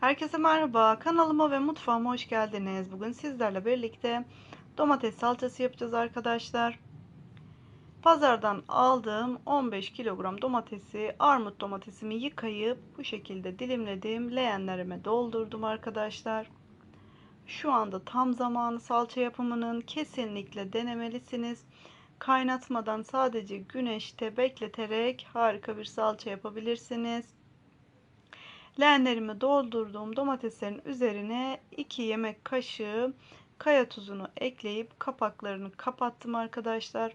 Herkese merhaba. Kanalıma ve mutfağıma hoş geldiniz. Bugün sizlerle birlikte domates salçası yapacağız arkadaşlar. Pazardan aldığım 15 kilogram domatesi, armut domatesimi yıkayıp bu şekilde dilimledim. Leğenlerime doldurdum arkadaşlar. Şu anda tam zamanı salça yapımının kesinlikle denemelisiniz. Kaynatmadan sadece güneşte bekleterek harika bir salça yapabilirsiniz. Leğenlerimi doldurduğum domateslerin üzerine 2 yemek kaşığı kaya tuzunu ekleyip kapaklarını kapattım arkadaşlar.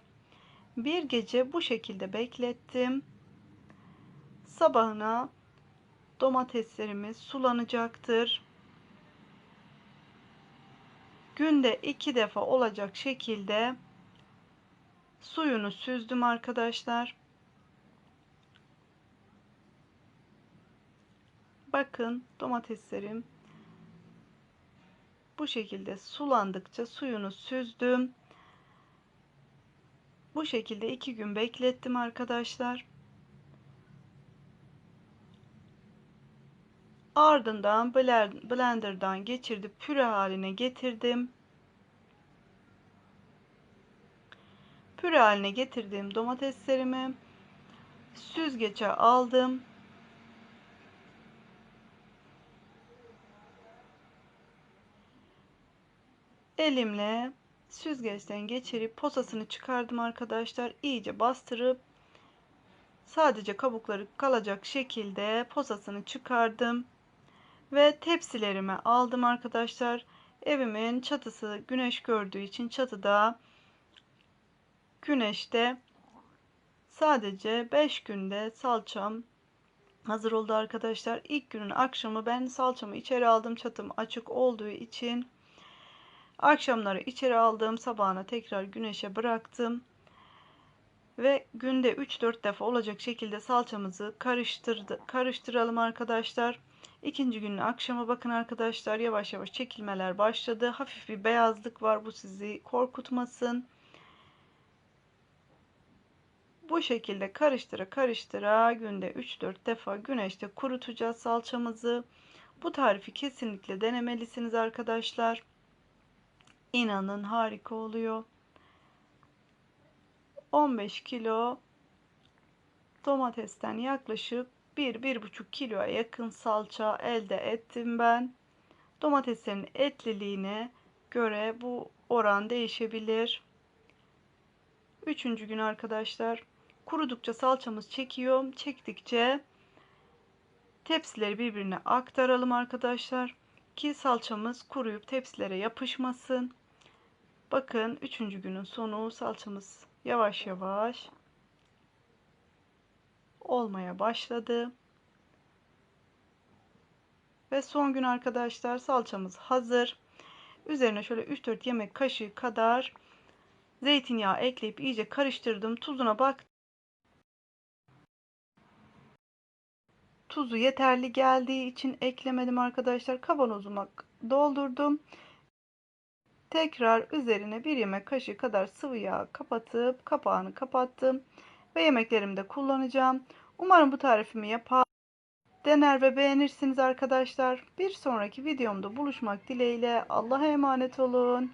Bir gece bu şekilde beklettim. Sabahına domateslerimiz sulanacaktır. Günde iki defa olacak şekilde suyunu süzdüm arkadaşlar. Bakın domateslerim bu şekilde sulandıkça suyunu süzdüm. Bu şekilde iki gün beklettim arkadaşlar. Ardından blenderdan geçirip püre haline getirdim. Püre haline getirdiğim domateslerimi süzgece aldım. Elimle süzgeçten geçirip posasını çıkardım arkadaşlar. İyice bastırıp sadece kabukları kalacak şekilde posasını çıkardım. Ve tepsilerime aldım arkadaşlar. Evimin çatısı güneş gördüğü için çatıda güneşte sadece 5 günde salçam hazır oldu arkadaşlar. İlk günün akşamı ben salçamı içeri aldım. Çatım açık olduğu için Akşamları içeri aldığım sabahına tekrar güneşe bıraktım. Ve günde 3-4 defa olacak şekilde salçamızı karıştırdı, karıştıralım arkadaşlar. İkinci günün akşamı bakın arkadaşlar yavaş yavaş çekilmeler başladı. Hafif bir beyazlık var bu sizi korkutmasın. Bu şekilde karıştıra karıştıra günde 3-4 defa güneşte kurutacağız salçamızı. Bu tarifi kesinlikle denemelisiniz arkadaşlar. İnanın harika oluyor. 15 kilo domatesten yaklaşık 1-1,5 kiloya yakın salça elde ettim ben. Domateslerin etliliğine göre bu oran değişebilir. Üçüncü gün arkadaşlar kurudukça salçamız çekiyor. Çektikçe tepsileri birbirine aktaralım arkadaşlar. Ki salçamız kuruyup tepsilere yapışmasın. Bakın üçüncü günün sonu salçamız yavaş yavaş olmaya başladı. Ve son gün arkadaşlar salçamız hazır. Üzerine şöyle 3-4 yemek kaşığı kadar zeytinyağı ekleyip iyice karıştırdım. Tuzuna bak. Tuzu yeterli geldiği için eklemedim arkadaşlar. Kavanozuma doldurdum. Tekrar üzerine bir yemek kaşığı kadar sıvı yağ kapatıp kapağını kapattım. Ve yemeklerimde kullanacağım. Umarım bu tarifimi yapar, dener ve beğenirsiniz arkadaşlar. Bir sonraki videomda buluşmak dileğiyle. Allah'a emanet olun.